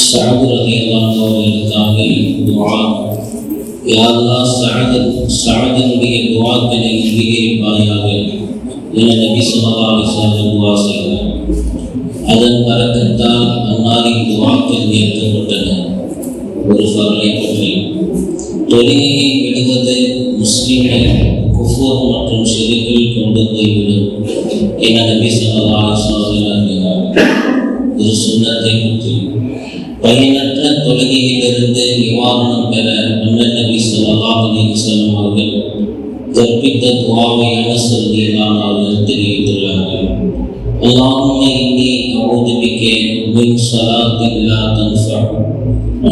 சஅத் ரலியல்லாஹு அவர்களுக்காக துஆ யா அல்லாஹ் சஅத் சஅதினுடைய துஆக்களை அங்கீகரிப்பாயாக என நபி ஸல்லல்லாஹு அலைஹி வஸல்லம் துஆ செய்தார் அதன் பறக்கத்தால் அன்னாரின் துஆக்கள் ஏற்கப்பட்டன ஒரு ஃபர்லை பற்றி தொழுகையை விடுவது முஸ்லிமை குஃபூர் மற்றும் ஷிரிக்கில் கொண்டு போய்விடும் என நபி ஸல்லல்லாஹு அலைஹி வஸல்லம் ஒரு சுண்ணத்தை பற்றி பயனற்ற தொழுகையிலிருந்து நிவாரணம் பெற அண்ணன் நபி ஸல்லல்லாஹு அலைஹி வஸல்லம் அவர்கள் கற்பித்த துவாவை அனஸ் ரலியல்லாஹு அவர்கள் தெரிவித்துள்ளார்கள் اللهم إني أعوذ بك من صلاة لا تنفع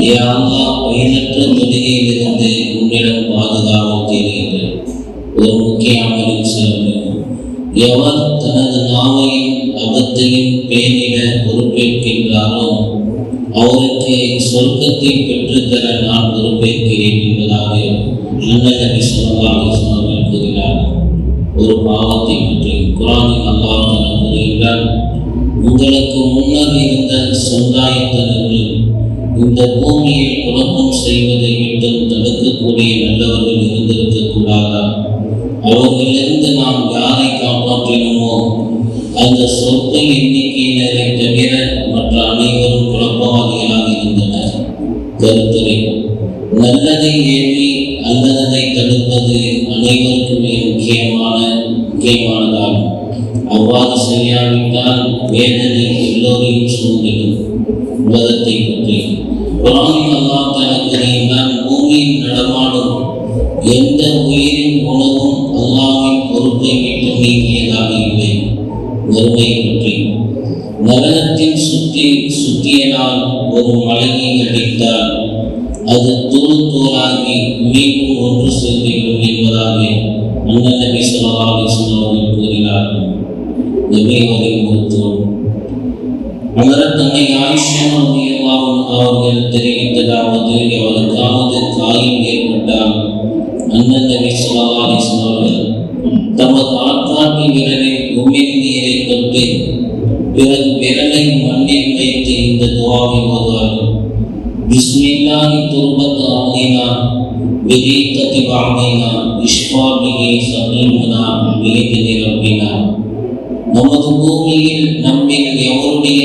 يا الله பயனற்ற தொழுகையிலிருந்து உன்னிடம் பாதுகாவல் தேடுகிறேன் ஒரு முக்கிய அமலின் சிறப்பு எவர் தனது நாவையும் அகத்தையும் பேணிட பொறுப்பேற்கின்றாரோ அவருக்கு சொர்க்கத்தை பெற்றுத்தர நான் பொறுப்பேற்கிறேன் என்பதாக அண்ணன் நபி சொன்னவர்கள் கூறினார் ஒரு பாவத்தை பற்றி குரானில் அல்லாஹ் தஆலா கூறுகிறார் உங்களுக்கு முன்னர் இருந்த சமுதாயத்தினர்கள் இந்த பூமியில் குழப்பம் செய்வதை விட்டு தடுக்கக்கூடிய நல்லவர்கள் இருந்திருக்க கூடாதா? அவர்களிலிருந்து நாம் யாரை காப்பாற்றினோமோ அந்த சொற்ப எண்ணிக்கையினரை தவிர மற்ற அனைவரும் கருத்துரை நல்லதை ஏற்றி அல்லதை தடுப்பது அனைவருக்குமே முக்கியமான முக்கியமானதாகும். அவ்வாறு செய்யாவிட்டால் வேதனை எல்லோரையும் சூழ்ந்திடும். உலகத்தை பற்றி குரானில் அல்லாஹ் தஆலா பூமியில் நடமாடும் எந்த உயிரின் உணவும் அல்லாவின் பொறுப்பை விட்டு நீங்கியதாக இல்லை. வறுமை பற்றி. நரகத்தில் சுற்றி சுற்றியனால் ஒரு மலையை அடித்தால் அது தூள் தூளாகி மீண்டும் ஒன்று சேர்ந்துவிடும் என்பதாக அண்ணன் நபி சொல்லா அலைஹி வஸல்லம் அவர்கள் கூறினார்கள் நபி அவர்கள் மருத்துவம் அமரத் தன்னை அவர்கள் தெரிவித்ததாவது எவருக்காவது காயம் ஏற்பட்டால் அண்ணன் நபி சொல்லா அலைஹி வஸல்லம் அவர்கள் தமது ஆட்காட்டி விரலில் உமிழ்நீரை தொட்டு பிறகு விரலை துவாவை ஓதுவார்கள் பிஸ்மில்லாஹி துர்பத் ஆதினா பிரீகதி பாதினா இஷ்பா நமது பூமியில் நம்மில் எவருடைய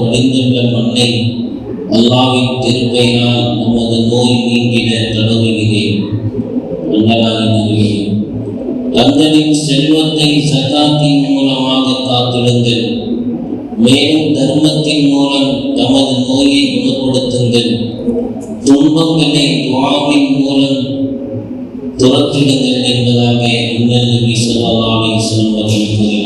வடிந்துள்ள மண்ணை. அல்லாவின் நமது நோய் நீங்கிட தடவுகிறேன் தங்களின் செல்வத்தை சகாத்தின் மூலமாக காத்திடுங்கள். மேலும் தர்மத்தின் மூலம் தமது நோயை குணப்படுத்துங்கள். துன்பங்களை துவாவின் மூலம் துரத்திடுங்கள் என்பதாக இன்னும் சொல்லலாம் ஸல்லல்லாஹு அலைஹி